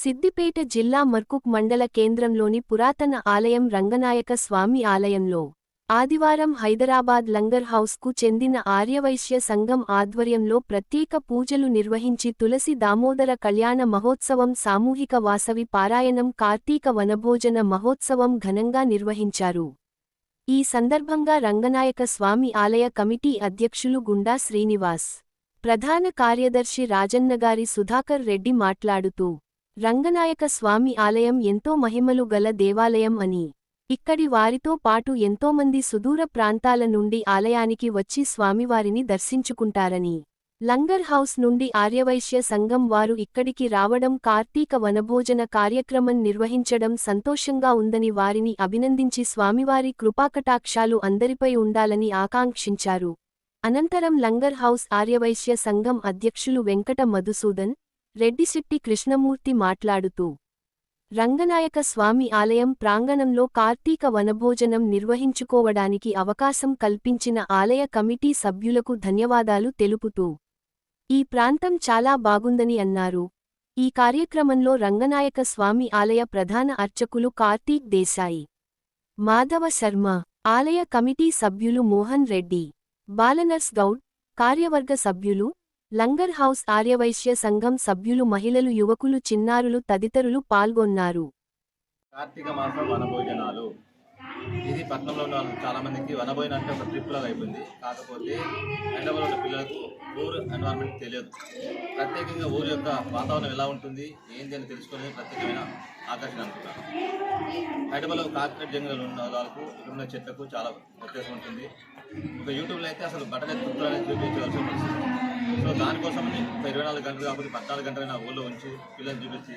సిద్దిపేట జిల్లా మర్కుక్ మండల కేంద్రంలోని పురాతన ఆలయం రంగనాయక స్వామి ఆలయంలో ఆదివారం హైదరాబాద్ లంగర్ హౌస్కు చెందిన ఆర్యవైశ్య సంఘం ఆధ్వర్యంలో ప్రత్యేక పూజలు నిర్వహించి తులసి దామోదర కళ్యాణ మహోత్సవం సామూహిక వాసవి పారాయణం కార్తీక వనభోజన మహోత్సవం ఘనంగా నిర్వహించారు. ఈ సందర్భంగా రంగనాయక స్వామి ఆలయ కమిటీ అధ్యక్షులు గుండా శ్రీనివాస్ ప్రధాన కార్యదర్శి రాజన్నగారి సుధాకర్ రెడ్డి మాట్లాడుతూ రంగనాయక స్వామి ఆలయం ఎంతో మహిమలు గల దేవాలయం అని. ఇక్కడి వారితో పాటు ఎంతోమంది సుదూర ప్రాంతాల నుండి ఆలయానికి వచ్చి స్వామివారిని దర్శించుకుంటారని. లంగర్ హౌస్ నుండి ఆర్యవైశ్య సంఘం వారు ఇక్కడికి రావడం కార్తీక వనభోజన కార్యక్రమం నిర్వహించడం సంతోషంగా ఉందని వారిని అభినందించి స్వామివారి కృపాకటాక్షాలు అందరిపై ఉండాలని ఆకాంక్షించారు. అనంతరం లంగర్ హౌస్ ఆర్యవైశ్య సంఘం అధ్యక్షులు వెంకట మధుసూదన్ రెడ్డిశెట్టి కృష్ణమూర్తి మాట్లాడుతూ రంగనాయక స్వామి ఆలయం ప్రాంగణంలో కార్తీక వనభోజనం నిర్వహించుకోవడానికి అవకాశం కల్పించిన ఆలయ కమిటీ సభ్యులకు ధన్యవాదాలు తెలుపుతూ ఈ ప్రాంతం చాలా బాగుందని అన్నారు. ఈ కార్యక్రమంలో రంగనాయక స్వామి ఆలయ ప్రధాన అర్చకులు కార్తీక్ దేశాయి మాధవ శర్మ ఆలయ కమిటీ సభ్యులు మోహన్ రెడ్డి బాలనర్స్ గౌడ్ కార్యవర్గ సభ్యులు లంగర్ హౌస్ ఆర్యవైశ్య సంఘం సభ్యులు మహిళలు యువకులు చిన్నారులు తదితరులు పాల్గొన్నారు. కార్తీక మాసం వనభోజనాలు. ఇది పట్టణంలో ఉన్న వాళ్ళు చాలా మందికి వనభోజనం అంటే ఒక ట్రిప్ లాగా అయిపోయింది. కాకపోతే హైదరాబాద్ ఉన్న పిల్లలకు ఊరు ఎన్వైరన్మెంట్ తెలియదు. ప్రత్యేకంగా ఊరు యొక్క వాతావరణం ఎలా ఉంటుంది ఏంటి అని తెలుసుకునే ప్రత్యేకమైన ఆకర్షణ అనుకుంటాను హైదరాబాద్లో కాకినాడ జంగల్ ఉన్న వాళ్ళకు ఇక్కడున్న చెట్లకు చాలా వ్యత్యాసం ఉంటుంది. ఒక యూట్యూబ్లో అయితే అసలు బట్టలు అనేది చూపించవలసి ఉంటుంది సో దానికోసమని ఇరవై నాలుగు గంటలు కాబట్టి పద్నాలుగు గంటలైన ఊళ్ళో ఉంచి పిల్లల్ని చూపించి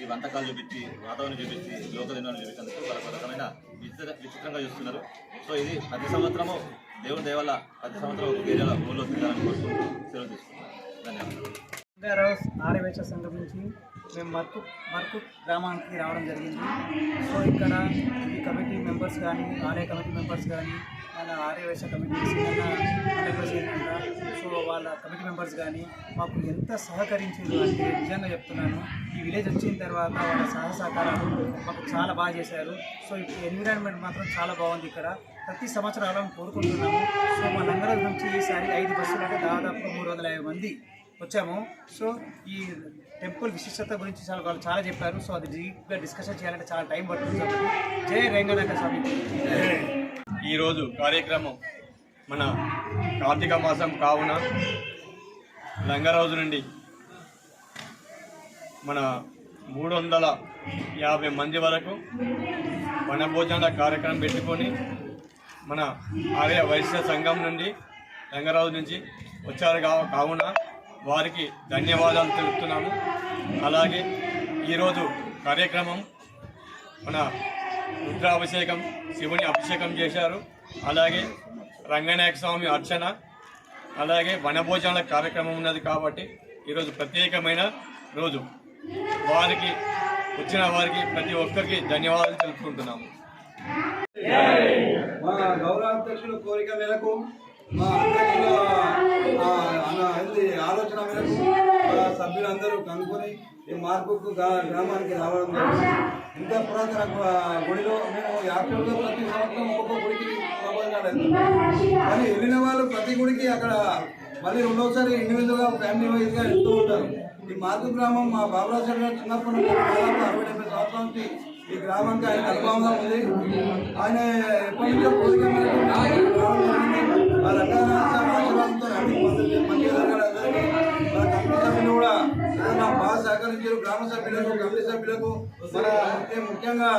ఈ వంటకాలు చూపించి వాతావరణం చూపించి లోక దినాలు చూపించేందుకు వాళ్ళ రకమైన విచిత్ర విచిత్రంగా చూస్తున్నారు. సో ఇది ప్రతి సంవత్సరము దేవుని దేవాల ప్రతి సంవత్సరం ఒక ఏరియాలో ఊళ్ళో తిరగాలని కోరుకుంటూ సెలవు తీసుకుంటున్నాను. ధన్యవాదాలు. రోజ్ సంఘం నుంచి మేము మర్కు మర్కు గ్రామానికి రావడం జరిగింది. సో ఇక్కడ ఈ కమిటీ మెంబర్స్ కానీ ఆలయ కమిటీ మెంబర్స్ కానీ మన ఆర్యవేశ కమిటీ సో వాళ్ళ కమిటీ మెంబర్స్ కానీ మాకు ఎంత సహకరించారు అంటే నిజంగా చెప్తున్నాను. ఈ విలేజ్ వచ్చిన తర్వాత వాళ్ళ సహాయ సహకారాలు మాకు చాలా బాగా చేశారు. సో ఎన్విరాన్మెంట్ మాత్రం చాలా బాగుంది ఇక్కడ. ప్రతి సంవత్సరం కోరుకుంటున్నాము. సో మా నంగరాజు నుంచి ఈసారి ఐదు బస్సులు అంటే దాదాపు మూడు వందల యాభై మంది వచ్చాము. సో ఈ టెంపుల్ విశిష్టత గురించి చాలా వాళ్ళు చాలా చెప్పారు. సో అది డీప్గా డిస్కషన్ చేయాలంటే చాలా టైం పడుతుంది కాబట్టి. జై రంగనాథ స్వామి. ఈరోజు కార్యక్రమం మన కార్తీక మాసం కావున లంగరాజు నుండి మన మూడు వందల యాభై మంది వరకు వనభోజనాల కార్యక్రమం పెట్టుకొని మన ఆర్య వైశ్య సంఘం నుండి రంగరాజు నుంచి వచ్చారు కా- కావున వారికి ధన్యవాదాలు తెలుపుతున్నాము. అలాగే ఈరోజు కార్యక్రమం మన రుద్రాభిషేకం శివుని అభిషేకం చేశారు. అలాగే రంగనాయక స్వామి అర్చన అలాగే వనభోజనాల కార్యక్రమం ఉన్నది కాబట్టి ఈరోజు ప్రత్యేకమైన రోజు. వారికి వచ్చిన వారికి ప్రతి ఒక్కరికి ధన్యవాదాలు తెలుపుకుంటున్నాము. మా గౌరవాధ్యక్షుల కోరిక మేరకు మా అధ్యక్షుల ఆలోచన మేరకు సభ్యులందరూ మార్పుకు గ్రా- గ్రామానికి రావడం ఇంత పురాతన గుడిలో మేము యాక్చువల్గా ప్రతి సంవత్సరం ఒక్కొక్క గుడికి కానీ వెళ్ళిన వాళ్ళు ప్రతి గుడికి అక్కడ మళ్ళీ రెండోసారి ఇండివిజువల్గా ఫ్యామిలీ వైజ్గా వెళ్తూ ఉంటారు. ఈ మార్పు గ్రామం మా బాబురాజు గారు చిన్నప్పటి నుంచి దాదాపు అరవై డెబ్బై సంవత్సరాల నుంచి ఈ గ్రామానికి ఆయన అనుభవంగా ఉంది. ఆయన ఎప్పటి నుంచో కోరిక మేరకు సహకరించారు గ్రామ సభ్యులకు కమిటీ సభ్యులకు మన ముఖ్యంగా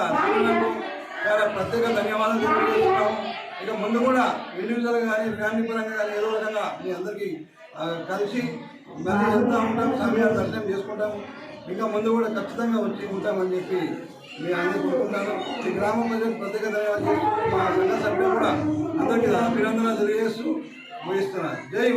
చాలా ప్రత్యేక ధన్యవాదాలు తెలియజేస్తున్నాము. ఇక ముందు కూడా ఇండివిజువల్ కానీ ఫ్యామిలీ పరంగా కానీ ఏదో విధంగా మీ అందరికీ కలిసి మళ్ళీ వెళ్తూ ఉంటాం సమయాలు దర్శనం చేసుకుంటాము. ఇంకా ముందు కూడా ఖచ్చితంగా వచ్చి ఉంటామని చెప్పి మీ అందరికీ కోరుకుంటాను ఈ గ్రామం ప్రజలకు ప్రత్యేక ధన్యవాదాలు మా సంఘ సభ్యులు కూడా అందరికీ అభినందనలు తెలియజేస్తూ ముగిస్తున్నాను. జై